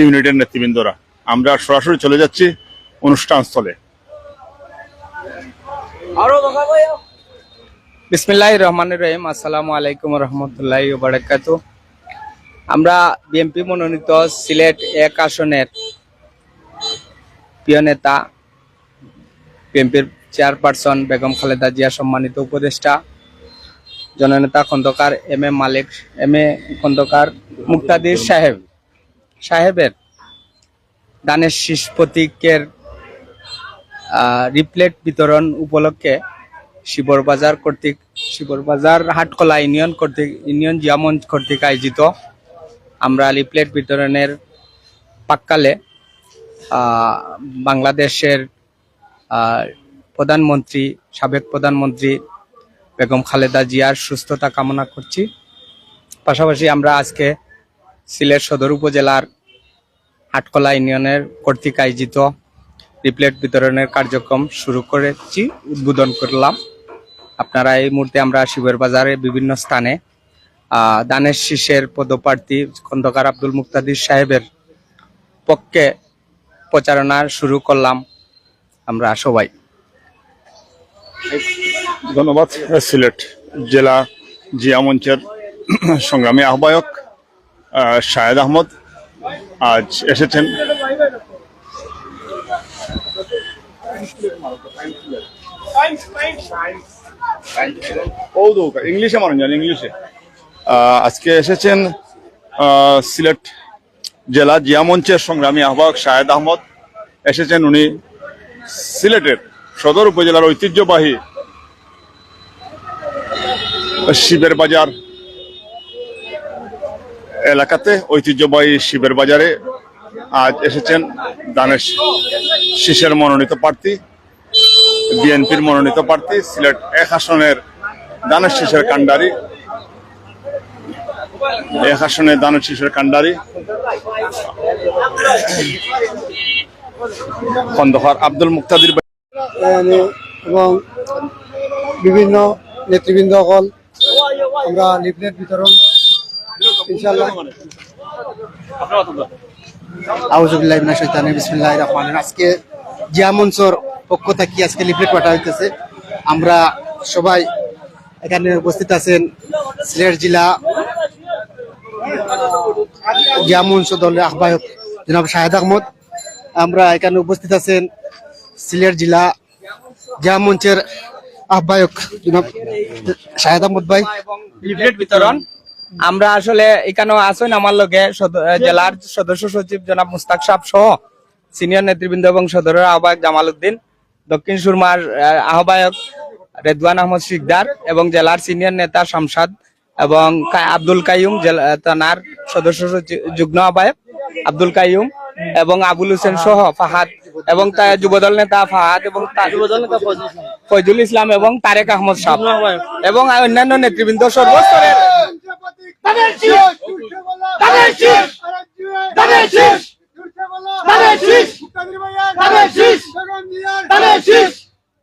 ইউনিটের নেতৃবৃন্দরা। আমরা সরাসরি চলে যাচ্ছি অনুষ্ঠান স্থলে বিসমিল্লাহ রহমান রহিম আসসালামু আলাইকুম রহমতুল্লাহ বারাকাতু আমরা বিএনপি মনোনীত সিলেট এক আসনের প্রিয় নেতা বিএনপির চেয়ারপারসন বেগম খালেদা জিয়া সম্মানিত উপদেষ্টা জননেতা Khandakar M A Malik M A Khandakar Muktadir সাহেব। সাহেবের দানের শীষ প্রতীকের রিপ্লেট বিতরণ উপলক্ষে শিবরবাজার কর্তৃক শিবরবাজার হাটকলা ইউনিয়ন কর্তৃক ইউনিয়ন জিয়ামঞ্চ কর্তৃক আয়োজিত আমরা লিফলেট বিতরণের পাককালে বাংলাদেশের প্রধানমন্ত্রী, সাবেক প্রধানমন্ত্রী বেগম খালেদা জিয়ার সুস্থতা কামনা করছি। পাশাপাশি আমরা আজকে সিলেট সদর উপজেলার হাটকলা ইউনিয়নের কর্তৃক আয়োজিত রিপ্লেট বিতরণের কার্যক্রম শুরু করেছি উদ্বোধন করলাম। আপনারা এই মুহূর্তে আমরা শিবের বাজারে বিভিন্ন স্থানে দানের শীষের পদপ্রার্থী খন্দকার আব্দুল মুক্তাদির সাহেবের পক্ষে প্রচারণা শুরু করলাম আমরা সবাই। ধন্যবাদ সিলেট জেলা জিয়া মঞ্চের সংগ্রামী আহ্বায়ক আহ, শাহেদ আহমদ। আজ এসেছেন। ইংলিশে মানুষ জান ইংলিশে। আজকে এসেছেন সিলেট জেলা জিয়া মঞ্চের সংগ্রামী আহ্বায়ক শাহেদ আহমদ। এসেছেন উনি সিলেটের সদর উপজেলার ঐতিহ্যবাহী শিবের বাজার এলাকাতে ঐতিহ্যবাহী শিবের বাজারে আজ এসেছেন দানেশ শীষের মনোনীত প্রার্থী, বিএনপির মনোনীত প্রার্থী, সিলেট এক আসনের দানের শীষের কাণ্ডারি। এক আসনে দানের শীষের কাণ্ডারি। খন্দকার আব্দুল মুক্তাদির এবং বিভিন্ন নেতৃবৃন্দ সকল আমরা লিফলেট বিতরণ ইনশাল্লাহ আউজুবিল্লাহ মিনাশ শাইতানির বিসমিল্লাহির রহমানির আজকে জিয়া পক্ষ থেকে আজকে লিফলেট পাঠা হইতেছে। আমরা সবাই এখানে উপস্থিত আছেন সিলেট জেলা জিয়া দলের আহ্বায়ক জনাব শাহেদ আহমদ। আমরা এখানে উপস্থিত আছেন সিলেট জেলা জিয়া মঞ্চের আহ্বায়ক জনাব শাহেদ আহমদ ভাই। লিফলেট বিতরণ আমরা আসলে এখানেও আছেন আমার আহ, জেলার সদস্য সচিব জনাব মুস্তাক সাহ সহ সিনিয়র নেতৃবৃন্দ এবং সদরের আহ্বায়ক জামাল উদ্দিন দক্ষিণ সুরমার আহ, আহ্বায়ক রেদওয়ান আহমদ শিকদার এবং জেলার সিনিয়র নেতা শামসাদ এবং আব্দুল কাইয়ুম জেলা থানার সদস্য সচিব যুগ্ম আহ্বায়ক আব্দুল কাইয়ুম এবং আবুল হোসেন সহ ফাহাদ এবং তার যুবদল নেতা ফাহাদ এবং যুবদল নেতা ফয়জুল ইসলাম। এবং তারেক আহমদ সাহ এবং অন্যান্য নেতৃবৃন্দ সর্বস্তরের।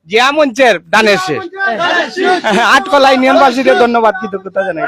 জিয়া মঞ্চের দানের শেষ। আটকলা ইউনিয়নবাসীকে ধন্যবাদ কৃতজ্ঞতা জানাই।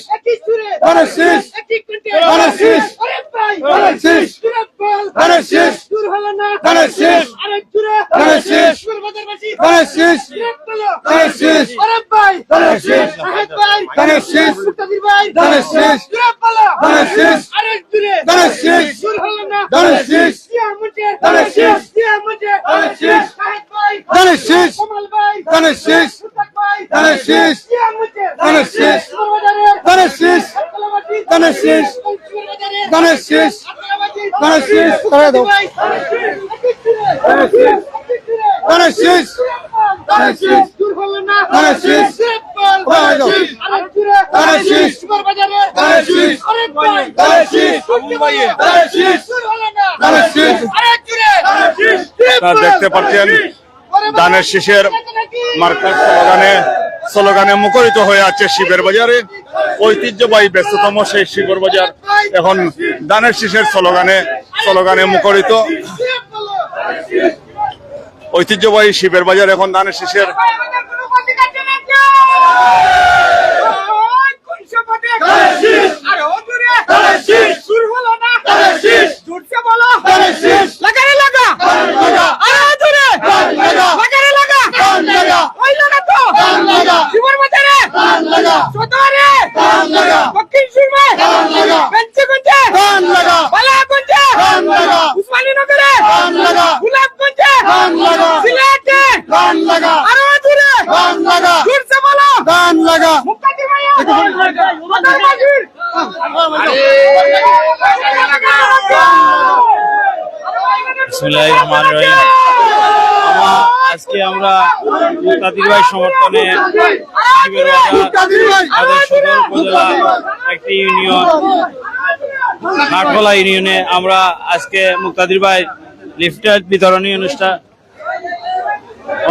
একই সুরে একই কণ্ঠে আরে ভাই সুরে বল সুর হলো না আরে জুড়ে সুর বাজারবাসী সুরে বলো আরে ভাই আহেদ ভাই মুক্তাদির ভাই সুরে বলো আরে জুড়ে সুর হলো না সিয়া মুঝে সিয়া মুঝে আহেদ ভাই কমল ভাই মুস্তাক ভাই সিয়া মুঝে সুর বাজারে কলাবাটি সুর বাজারে কলাবাটি ভাই একই সুরে একই সুরে সুর হলো না সুরে বল ধানের শীষ সুপার বাজারে ধানের শীষ আরেক ভাই ধানের শীষ সূর্য ভাইয়ে ধানের শীষ শুরু হলো না ধানের শীষ আরেক জুড়ে ধানের শীষ আপনারা দেখতে পাচ্ছেন ধানের শীষের মার্কার স্লোগানে স্লোগানে মুখরিত হয়ে আছে শিবের বাজারে। ঐতিহ্যবাহী ব্যস্ততম সেই শিবের বাজার। এখন ধানের শীষের স্লোগানে স্লোগানে মুখরিত। ঐতিহ্যবাহী শিবের বাজার এখন ধানের শীষের। লাগা ওই লাগা তো জীবন বাজারে সদরে দক্ষিণ সুরমা। বেঞ্চগঞ্জে বালাগঞ্জে। উসমানী নগরে। গুলাবগঞ্জে সিলেটে। আরও দূরে দূরছে বলো মুক্তাদি ভাইয়া। সদর বাজির বিসমিল্লাহির রহমানির রহিম। আমা- আজকে আমরা মুক্তাদির ভাই সমর্থনে আমাদের সদর উপজেলা একটি ইউনিয়ন নাটখোলা ইউনিয়নে আমরা আজকে মুক্তাদির ভাই লিফটেড বিতরণী অনুষ্ঠান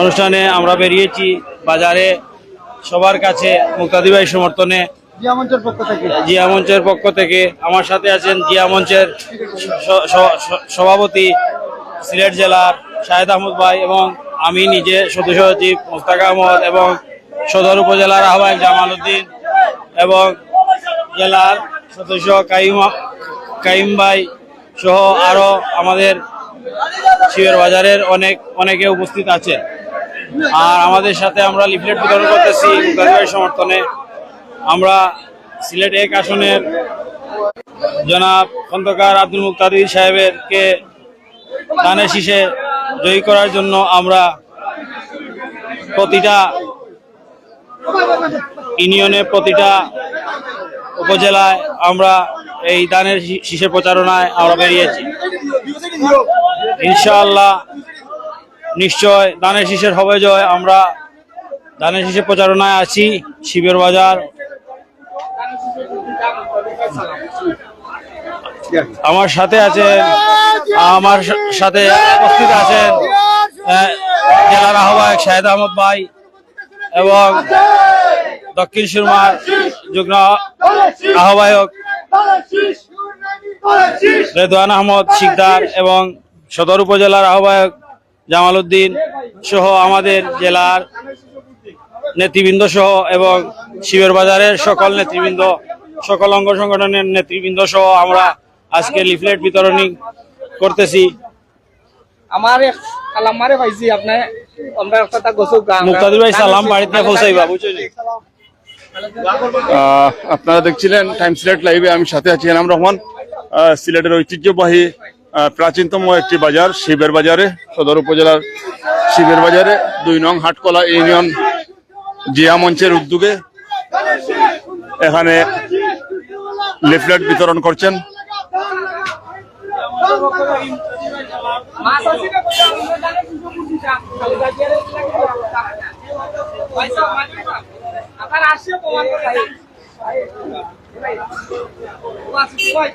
অনুষ্ঠানে আমরা বেরিয়েছি। বাজারে সবার কাছে মুক্তাদির ভাই সমর্থনে জিয়া মঞ্চের পক্ষ থেকে। আমার সাথে আছেন জিয়া মঞ্চের সভাপতি সিলেট জেলার শাহেদ আহমদ ভাই এবং আমি নিজে সদস্য সচিব মোস্তাক আহমদ এবং সদর উপজেলার আহ্বায়ক জামাল উদ্দিন এবং জেলার সদস্য কাইম কাইম ভাই সহ আরও আমাদের শিবের বাজারের অনেক, অনেকে উপস্থিত আছে। আর আমাদের সাথে আমরা লিফলেট বিতরণ করতেছি মুক্তাদির সমর্থনে। আমরা সিলেট এক আসনের জনাব খন্দকার আব্দুল মুক্তাদির সাহেবের কে দানের শীষে জয়ী করার জন্য আমরা প্রতিটা ইউনিয়নে, প্রতিটা উপজেলায় আমরা এই দানের শী- শীষের প্রচারণায় আমরা বেরিয়েছি। ইনশাআল্লাহ নিশ্চয় দানের শীষের হবে জয়। আমরা দানের শীষের প্রচারণায় আছি, শিবের বাজার। আমার সাথে আছেন আমার সাথে উপস্থিত আছেন জেলার আহ্বায়ক শাহেদ আহমদ ভাই এবং দক্ষিণ সুরমার যুগ্ম আহ্বায়ক রেদওয়ান আহমদ শিকদার এবং সদর উপজেলার আহ্বায়ক জামাল উদ্দিন সহ আমাদের জেলার নেতৃবৃন্দ সহ এবং শিবের বাজারের সকল নেতৃবৃন্দ, সকল অঙ্গ সংগঠনের নেতৃবৃন্দ সহ আমরা আজকে লিফলেট বিতরণী করতেছি। আমার কালামারে পাইছি আপনি আমরা কথা গোসু গান মুক্তাদির ভাই সালাম বাড়িতে পৌঁছাইবা। আপনারা দেখছিলেন টাইম সিলেট লাইভে আমি সাথে আছি এনাম রহমান। আহ, সিলেটের ঐতিহ্যবাহী আহ, প্রাচীনতম একটি বাজার শিবের বাজারে সদর উপজেলার শিবের বাজারে দুই নং হাটকলা ইউনিয়ন জিয়া মঞ্চের উদ্যোগে এখানে লিফলেট বিতরণ করছেন।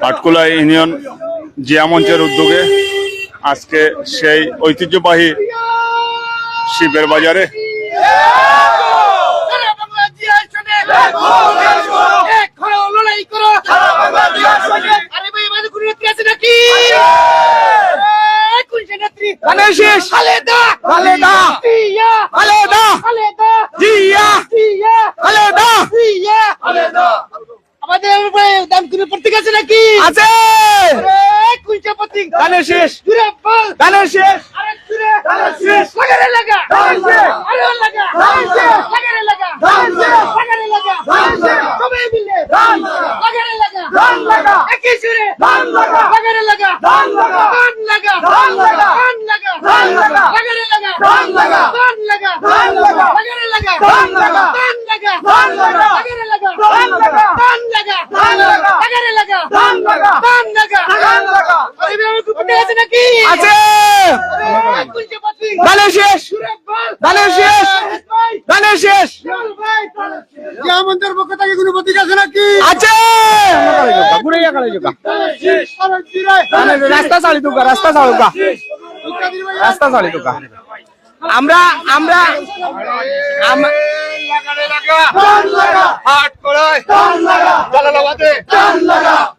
আটকুলা ইউনিয়ন জিয়া মঞ্চের উদ্যোগে আজকে সেই ঐতিহ্যবাহী শিবের বাজারে করো। কোনো আছে নাকি? কোন সে নেত্রী। খালেদা! খালেদা! জিয়া! খালেদা! খালেদা! জিয়া! জিয়া! খালেদা! জিয়া! খালেদা! আমাদের দাম কোনো প্রতীক আছে নাকি? আছে! এই প্রতীক। ধানের শীষ! জুড়ে বল। শীষ! আরে লাগা। আরে লাগা লাগারে লাগা সবাই মিলে লাগারে লাগা একই সুরে লাগারে লাগা গান লাগা গান লাগা গান লাগা গান লাগা লাগারে লাগা গান লাগা গান লাগা গান লাগা লাগা গান লাগা গান লাগা গান লাগা লাগারে লাগা গান লাগা গান লাগা গান লাগা লাগারে লাগা গান লাগা গান আমরা আমরা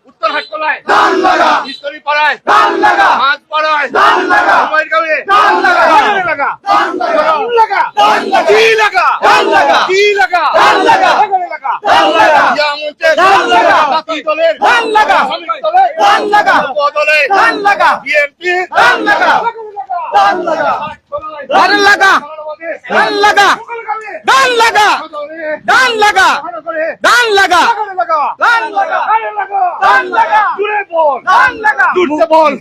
উত্তর হাট কলায় মিস্তরি পাড়ায় হাত পাড়ায় ইয়া দলের দলের দলের বিএনপি ধান লাগা ধান লাগা ধান লাগা ধান লাগা ধান লাগা দূরে বল দূরতে বল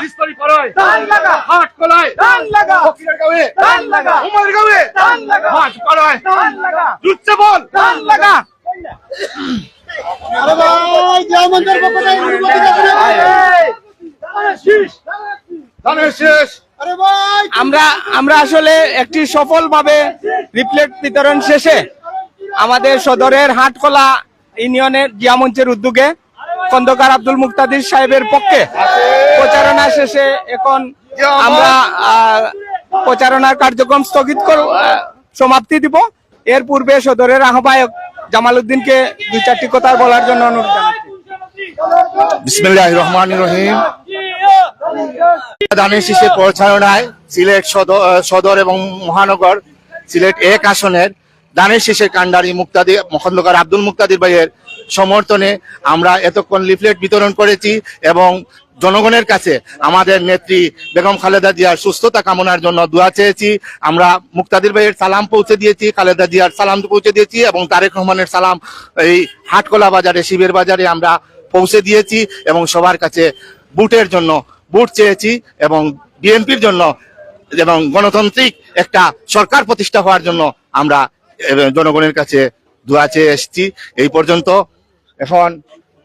মিস্তরি পাড়ায় হাট কলায় ফকিরের গাঁয়ে উমার গাঁয়ে হাট পাড়ায় দূরতে বল আরে ভাই জিয়া মঞ্চের পক্ষ থেকে কোনো প্রতীক আছে নাকি ধানের শেষ আরে ভাই আমরা আমরা আসলে একটি সফলভাবে রিপ্লেট বিতরণ শেষে আমাদের সদরের হাটকলা ইউনিয়নের জিয়া মঞ্চের উদ্যোগে খন্দকার আব্দুল মুক্তাদির সাহেবের পক্ষে প্রচারণা শেষে এখন আমরা আহ, প্রচারণার কার্যক্রম স্থগিত কর আহ, সমাপ্তি দিব। এর পূর্বে সদরের আহ্বায়ক জামাল উদ্দিনকে দুই চারটি কথা বলার জন্য অনুরোধ জানাচ্ছি। বিসমিল্লাহ রহমান রহিম। দানের শীষের প্রচারণায় সিলেট সদর এবং মহানগর, সিলেট এক আসনের। দানের শীষের কান্ডারি মুক্তাদি খন্দকার আব্দুল মুক্তাদির ভাইয়ের সমর্থনে আমরা এতক্ষণ লিফলেট বিতরণ করেছি এবং জনগণের কাছে আমাদের নেত্রী বেগম খালেদা জিয়ার সুস্থতা কামনার জন্য দোয়া চেয়েছি। আমরা মুক্তাদির ভাইয়ের সালাম পৌঁছে দিয়েছি, খালেদা জিয়ার সালাম পৌঁছে দিয়েছি এবং তারেক রহমানের সালাম এই হাটকলা বাজারে, শিবের বাজারে আমরা পৌঁছে দিয়েছি এবং সবার কাছে বুটের জন্য বুট চেয়েছি এবং বিএনপির জন্য এবং গণতান্ত্রিক একটা সরকার প্রতিষ্ঠা হওয়ার জন্য আমরা জনগণের কাছে দোয়া চেয়ে এসেছি। এই পর্যন্ত এখন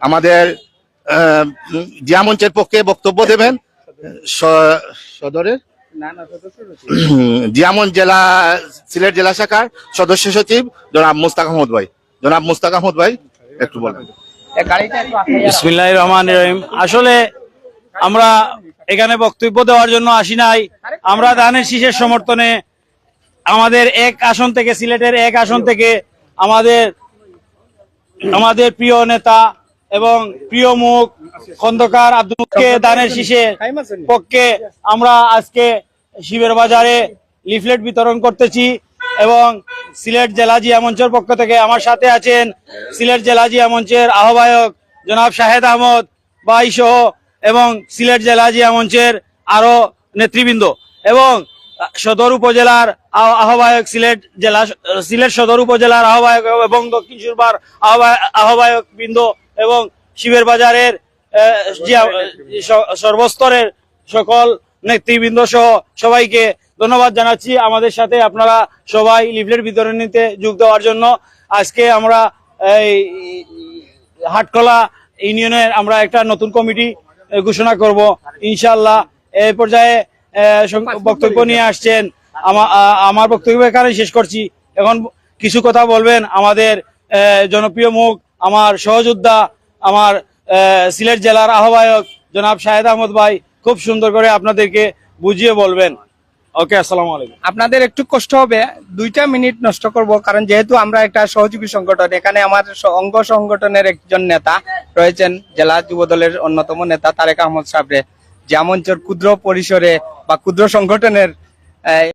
আমাদের জিয়া মঞ্চের পক্ষে বক্তব্য দেবেন। স- সদরের? জিয়ামন জেলা সিলেট জেলা শাখার সদস্য সচিব জনাব মুস্তাক আহমদ ভাই। জনাব মুস্তাক আহমদ ভাই একটু বলেন। এ গাড়িটা একটু আগে বিসমিল্লাহ রহমান রহিম। আসলে আমরা এখানে বক্তব্য দেওয়ার জন্য আসি নাই। আমরা ধানের শীষের সমর্থনে আমাদের এক আসন থেকে, সিলেটের এক আসন থেকে আমাদের আমাদের প্রিয় নেতা এবং প্রিয় মুখ খন্দকার আব্দুলকে দানের শীষের পক্ষে আমরা আজকে শিবের বাজারে লিফলেট বিতরণ করতেছি এবং সিলেট জেলা জিয়া মঞ্চের পক্ষ থেকে আমার সাথে আছেন সিলেট জেলা জিয়া মঞ্চের আহ্বায়ক জনাব শাহেদ আহমদ বাই সহ এবং সিলেট জেলা জিয়া মঞ্চের আরও নেতৃবৃন্দ এবং সদর উপজেলার আহ- আহ্বায়ক সিলেট জেলা, সিলেট সদর উপজেলার আহ্বায়ক এবং দক্ষিণ সুরবার আহ্বায়ক বৃন্দ এবং শিবের বাজারের সর্বস্তরের সকল নেতৃবৃন্দ সহ সবাইকে ধন্যবাদ জানাচ্ছি। আমাদের সাথে আপনারা সবাই লিফলেট বিতরণীতে যোগ দেওয়ার জন্য। আজকে আমরা এই হাটকলা ইউনিয়নের আমরা একটা নতুন কমিটি ঘোষণা করব। ইনশাল্লাহ এই পর্যায়ে বক্তব্য নিয়ে আসছেন। আমার বক্তব্য এখানে শেষ করছি। এখন কিছু কথা বলবেন আমাদের আহ, জনপ্রিয় মুখ আমার সহযোদ্ধা আমার আহ, সিলেট জেলার আহ্বায়ক জনাব শাহেদ আহমদ ভাই। খুব সুন্দর করে আপনাদেরকে বুঝিয়ে বলবেন। ওকে, আসসালামু আলাইকুম। আপনাদের একটু কষ্ট হবে, দুইটা মিনিট নষ্ট করব, কারণ যেহেতু আমরা একটা সহযোগী সংগঠন, এখানে আমার অঙ্গ সংগঠনের একজন নেতা রয়েছেন, জেলা যুব দলের অন্যতম নেতা তারেক আহমদ সাবরে। জামঞ্চর ক্ষুদ্র পরিসরে বা ক্ষুদ্র সংগঠনের